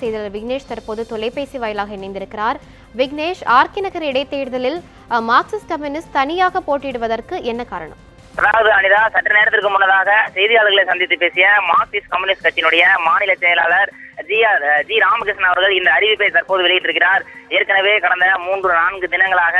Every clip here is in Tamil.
செய்தியாளர் விக்னேஷ் தற்போது தொலைபேசி வாயிலாக இணைந்திருக்கிறார். விக்னேஷ் ஆர்கி நகர் இடைத்தேர்தலில் மார்க்சிஸ்ட் கம்யூனிஸ்ட் தனியாக போட்டியிடுவதற்கு என்ன காரணம்? அதாவது அனிதா சற்று நேரத்திற்கு முன்னதாக செய்தியாளர்களை சந்தித்து பேசிய மார்க்சிஸ்ட் கம்யூனிஸ்ட் கட்சியினுடைய மாநில செயலாளர் ஜி ஜி ராமகிருஷ்ணன் அவர்கள் இந்த அறிவிப்பை தற்போது வெளியிட்டிருக்கிறார். ஏற்கனவே கடந்த மூன்று நான்கு தினங்களாக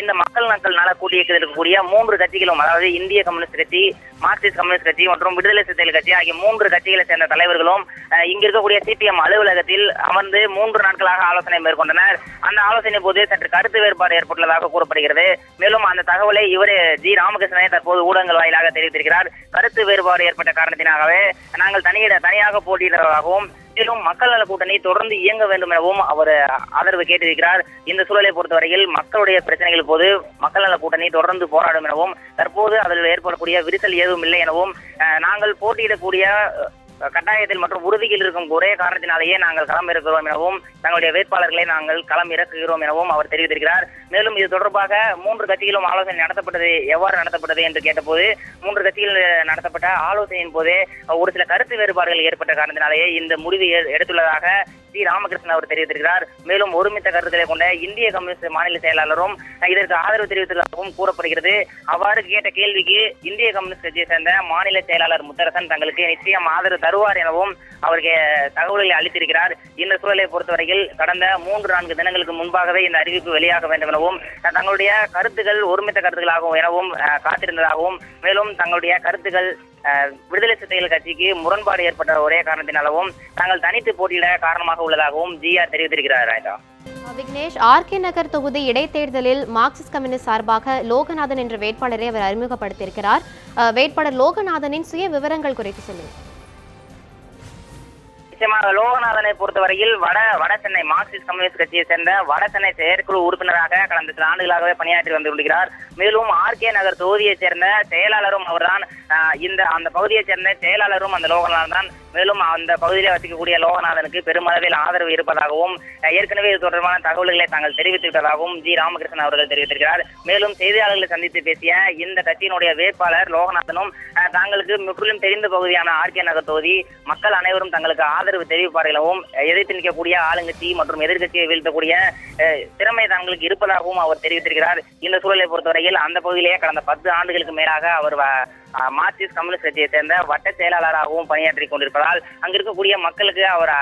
இந்த மக்கள் நக்கல் நல கூட்டியத்தில் இருக்கக்கூடிய மூன்று கட்சிகளும் அதாவது இந்திய கம்யூனிஸ்ட் கட்சி மார்க்சிஸ்ட் கம்யூனிஸ்ட் கட்சி மற்றும் விடுதலை சிறுத்தைகள் கட்சி ஆகிய மூன்று கட்சிகளை சேர்ந்த தலைவர்களும் இங்க இருக்கக்கூடிய சிபிஎம் அலுவலகத்தில் அமர்ந்து மூன்று நாட்களாக ஆலோசனை மேற்கொண்டனர். அந்த ஆலோசனை போது சற்று கருத்து வேறுபாடு ஏற்பட்டுள்ளதாக கூறப்படுகிறது. மேலும் அந்த தகவலை இவர் ஜி ராமகிருஷ்ணனை தற்போது ஊடகங்கள் வாயிலாக தெரிவித்திருக்கிறார். கருத்து வேறுபாடு ஏற்பட்ட காரணத்தினாகவே நாங்கள் தனியிட தனியாக போட்டியிடுவதாகவும் மேலும் மக்கள் நல கூட்டணி தொடர்ந்து இயங்க வேண்டும் எனவும் அவர் ஆதரவு கேட்டிருக்கிறார். இந்த சூழலை பொறுத்தவரையில் மக்களுடைய பிரச்சனைகள் போது மக்கள் நல கூட்டணி தொடர்ந்து போராடும் எனவும் தற்போது அதில் ஏற்படக்கூடிய விரிசல் எதுவும் இல்லை எனவும் அஹ், நாங்கள் போட்டியிடக்கூடிய கட்டாயத்தில் மற்றும் உறுதியில் இருக்கும் ஒரே காரணத்தினாலேயே நாங்கள் களம் இறக்குகிறோம் எனவும் தங்களுடைய வேட்பாளர்களை நாங்கள் களம் இறக்குகிறோம் எனவும் அவர் தெரிவித்திருக்கிறார். மேலும் இது தொடர்பாக மூன்று கட்சிகளும் ஆலோசனை நடத்தப்பட்டது எவ்வாறு நடத்தப்பட்டது என்று கேட்டபோது மூன்று கட்சிகள் நடத்தப்பட்ட ஆலோசனையின் போதே ஒரு சில கருத்து வேறுபாடுகள் ஏற்பட்ட காரணத்தினாலேயே இந்த முடிவு எடுத்துள்ளதாக டி ராமகிருஷ்ணன் அவர் தெரிவித்திருக்கிறார். மேலும் ஒருமித்த கருத்துக்களை கொண்ட இந்திய கம்யூனிஸ்ட் மாநில செயலாளரும் இதற்கு ஆதரவு தெரிவித்ததாகவும் கூறப்படுகிறது. அவ்வாறு கேட்ட கேள்விக்கு இந்திய கம்யூனிஸ்ட் கட்சியை சேர்ந்த மாநில செயலாளர் முத்தரசன் தங்களுக்கு நிச்சயம் ஆதரவு தருவார் எனவும் அவருக்கு தகவல்களை அளித்திருக்கிறார். இந்த சூழலை பொறுத்தவரையில் கடந்த மூன்று நான்கு தினங்களுக்கு முன்பாகவே இந்த அறிவிப்பு வெளியாக வேண்டும் எனவும் தங்களுடைய கருத்துக்கள் ஒருமித்த கருத்துக்களாகவும் எனவும் காத்திருந்ததாகவும் மேலும் தங்களுடைய கருத்துக்கள் விடுதலை சிறுத்தைகள் கட்சிக்கு முரண்பாடு ஏற்பட்ட ஒரே காரணத்தினாலவும் தாங்கள் தனித்து போட்டியிட காரணமாக உள்ளதாகவும் ஜிஆர் தெரிவித்திருக்கிறார் ராஜா. விக்னேஷ் ஆர் கே நகர் தொகுதி இடைத்தேர்தலில் மார்க்சிஸ்ட் கம்யூனிஸ்ட் சார்பாக லோகநாதன் என்ற வேட்பாளரை அவர் அறிமுகப்படுத்தியிருக்கிறார். அஹ், வேட்பாளர் லோகநாதனின் சுய விவரங்கள் குறித்து சொல்லுங்கள் நிச்சயமாக லோகநாதனை பொறுத்தவரையில் வட வட சென்னை மார்க்சிஸ்ட் கம்யூனிஸ்ட் கட்சியை சேர்ந்த வட சென்னை செயற்குழு உறுப்பினராக கடந்த சில ஆண்டுகளாகவே பணியாற்றி வந்து கொண்டிருக்கிறார். மேலும் ஆர் கே நகர் தொகுதியைச் சேர்ந்த செயலாளரும் அவர்தான் இந்த அந்த பகுதியைச் சேர்ந்த செயலாளரும் அந்த லோகநாதன் தான். மேலும் அந்த பகுதியிலே வசிக்கக்கூடிய லோகநாதனுக்கு பெருமளவில் ஆதரவு இருப்பதாகவும் ஏற்கனவே இது தொடர்பான தகவல்களை தாங்கள் தெரிவித்து விட்டதாகவும் ஜி. ராமகிருஷ்ணன் அவர்கள் தெரிவித்திருக்கிறார். மேலும் செய்தியாளர்களை சந்தித்து பேசிய இந்த கட்சியினுடைய வேட்பாளர் லோகநாதனும் தாங்களுக்கு முற்றிலும் தெரிந்த பகுதியான ஆர்கே நகர் தொகுதி மக்கள் அனைவரும் தங்களுக்கு ஆதரவு ஆதரவு எனவும் எதிர்த்து நிற்கக்கூடிய ஆளுங்கட்சி மற்றும் எதிர்கட்சியை வீழ்த்தக்கூடிய திறமை தங்களுக்கு இருப்பதாகவும் அவர் தெரிவித்திருக்கிறார். இந்த சூழலை பொறுத்தவரையில் அந்த பகுதியிலேயே கடந்த பத்து ஆண்டுகளுக்கு மேலாக அவர் மார்க்சிஸ்ட் கம்யூனிஸ்ட் கட்சியை சேர்ந்த வட்ட செயலாளராகவும் பணியாற்றி கொண்டிருப்பதால் அங்கு இருக்கக்கூடிய மக்களுக்கு அவர்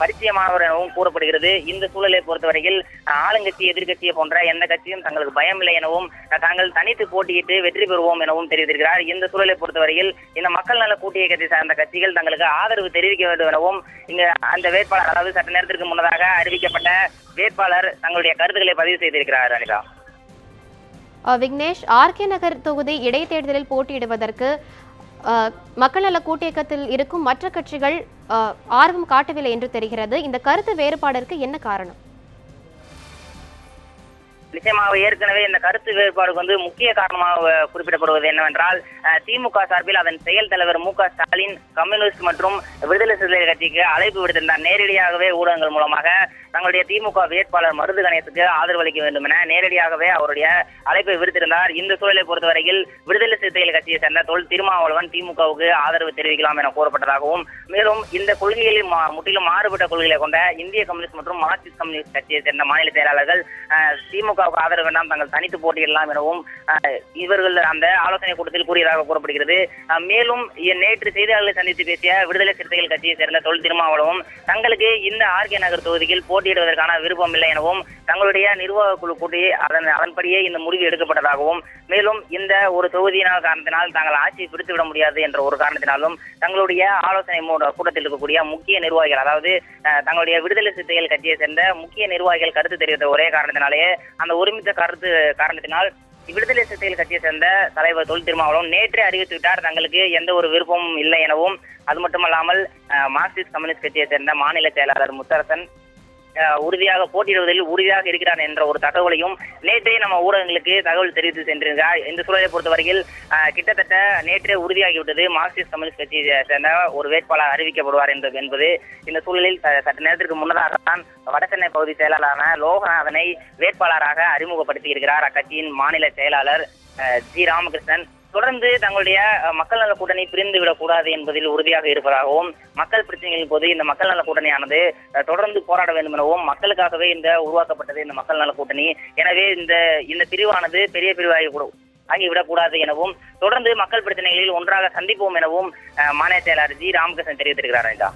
பரிச்சயமானவர் எனவும் கூறப்படுகிறது. இந்த சூழலை பொறுத்தவரையில் ஆளுங்கட்சி எதிர்கட்சியை போன்ற எந்த கட்சியும் தங்களுக்கு பயம் இல்லை எனவும் தாங்கள் தனித்து போட்டியிட்டு வெற்றி பெறுவோம் எனவும் தெரிவித்திருக்கிறார். இந்த சூழலை பொறுத்தவரையில் இந்த மக்கள் நல கூட்டிய கட்சி சார்ந்த கட்சிகள் தங்களுக்கு ஆதரவு தெரிவிக்க வேண்டும் எனவும் இங்க அந்த வேட்பாளர் அதாவது சற்று நேரத்திற்கு முன்னதாக அறிவிக்கப்பட்ட வேட்பாளர் தங்களுடைய கருத்துக்களை பதிவு செய்திருக்கிறார் அனிதா. விக்னேஷ் ஆர்கே நகர் தொகுதி இடைத்தேர்தலில் போட்டியிடுவதற்கு மக்கள் நல கூட்டியக்கத்தில் இருக்கும் மற்ற கட்சிகள் ஆர்வம் காட்டவில்லை என்று தெரிகிறது. இந்த கருத்து வேறுபாடிற்கு என்ன காரணம்? நிச்சயமாக ஏற்கனவே இந்த கருத்து வேறுபாடுக்கு வந்து முக்கிய காரணமாக குறிப்பிடப்படுவது என்னவென்றால் திமுக சார்பில் அதன் செயல் தலைவர் மு க ஸ்டாலின் கம்யூனிஸ்ட் மற்றும் விடுதலை சிறுத்தைகள் கட்சிக்கு அழைப்பு விடுத்திருந்தார். நேரடியாகவே ஊடகங்கள் மூலமாக தங்களுடைய திமுக வேட்பாளர் மருது கணேசுக்கு ஆதரவு அளிக்க வேண்டும் என நேரடியாகவே அவருடைய அழைப்பை விடுத்திருந்தார். இந்த சூழலை பொறுத்தவரையில் விடுதலை சிறுத்தைகள் கட்சியை சேர்ந்த தொல் திருமாவளவன் திமுகவுக்கு ஆதரவு தெரிவிக்கலாம் என கூறப்பட்டதாகவும் மேலும் இந்த கொள்கைகளில் மா- முற்றிலும் மாறுபட்ட கொள்கைகளை கொண்ட இந்திய கம்யூனிஸ்ட் மற்றும் மார்க்சிஸ்ட் கம்யூனிஸ்ட் கட்சியை சேர்ந்த மாநில செயலாளர்கள் திமுக திமுகவுக்கு ஆதரவு வேண்டாம் தாங்கள் தனித்து போட்டியிடலாம் எனவும் இவர்கள் அந்த ஆலோசனை கூட்டத்தில் கூறியதாக கூறப்படுகிறது. மேலும் நேற்று செய்தியாளர்களை சந்தித்து பேசிய விடுதலை சிறுத்தைகள் கட்சியை சேர்ந்த தொல் திருமாவளவும் தங்களுக்கு இந்த ஆர்கே நகர் தொகுதியில் போட்டியிடுவதற்கான விருப்பம் இல்லை எனவும் தங்களுடைய நிர்வாக குழு கூட்டி அதன் அதன்படியே இந்த முடிவு எடுக்கப்பட்டதாகவும் மேலும் இந்த ஒரு தொகுதியினால் காரணத்தினால் தாங்கள் ஆட்சியை பிடித்துவிட முடியாது என்ற ஒரு காரணத்தினாலும் தங்களுடைய ஆலோசனை கூட்டத்தில் இருக்கக்கூடிய முக்கிய நிர்வாகிகள் அதாவது தங்களுடைய விடுதலை சிறுத்தைகள் கட்சியை சேர்ந்த முக்கிய நிர்வாகிகள் கருத்து தெரிவித்த ஒரே காரணத்தினாலேயே அந்த ஒருமித்த கருத்து காரணத்தினால் விடுதலை சிறுத்தைகள் கட்சியை சேர்ந்த தலைவர் தொல் திருமாவளவன் நேற்றே அறிவித்து விட்டார் தங்களுக்கு எந்த ஒரு விருப்பமும் இல்லை எனவும் அது மட்டுமல்லாமல் மார்க்சிஸ்ட் கம்யூனிஸ்ட் கட்சியை சேர்ந்த மாநில செயலாளர் முத்தரசன் உறுதியாக போட்டியிடுவதில் உறுதியாக இருக்கிறார் என்ற ஒரு தகவலையும் நேற்றே நம்ம ஊடகங்களுக்கு தகவல் தெரிவித்து சென்றிருந்தார் இந்த சூழலை பொறுத்தவரையில் கிட்டத்தட்ட நேற்றே உறுதியாகிவிட்டது மார்க்சிஸ்ட் கம்யூனிஸ்ட் கட்சியை சேர்ந்த ஒரு வேட்பாளர் அறிவிக்கப்படுவார் என்பது என்பது இந்த சூழலில் சற்று நேரத்திற்கு முன்னதாக தான் வடசென்னை பகுதி செயலாளரான லோகநாதனை வேட்பாளராக அறிமுகப்படுத்தி இருக்கிறார் அக்கட்சியின் மாநில செயலாளர் ஜி. ராமகிருஷ்ணன். தொடர்ந்து தங்களுடைய மக்கள் நல கூட்டணி பிரிந்து விடக்கூடாது என்பதில் உறுதியாக இருப்பதாகவும் மக்கள் பிரச்சனைகளின் போது இந்த மக்கள் நல கூட்டணியானது தொடர்ந்து போராட வேண்டும் எனவும் மக்களுக்காகவே இந்த உருவாக்கப்பட்டது இந்த மக்கள் நல கூட்டணி. எனவே இந்த இந்த பிரிவானது பெரிய பிரிவாகி ஆகிவிடக்கூடாது எனவும் தொடர்ந்து மக்கள் பிரச்சனைகளில் ஒன்றாக சந்திப்போம் எனவும் மாநில செயலாளர் ஜி. ராமகிருஷ்ணன் தெரிவித்திருக்கிறார் அனிதா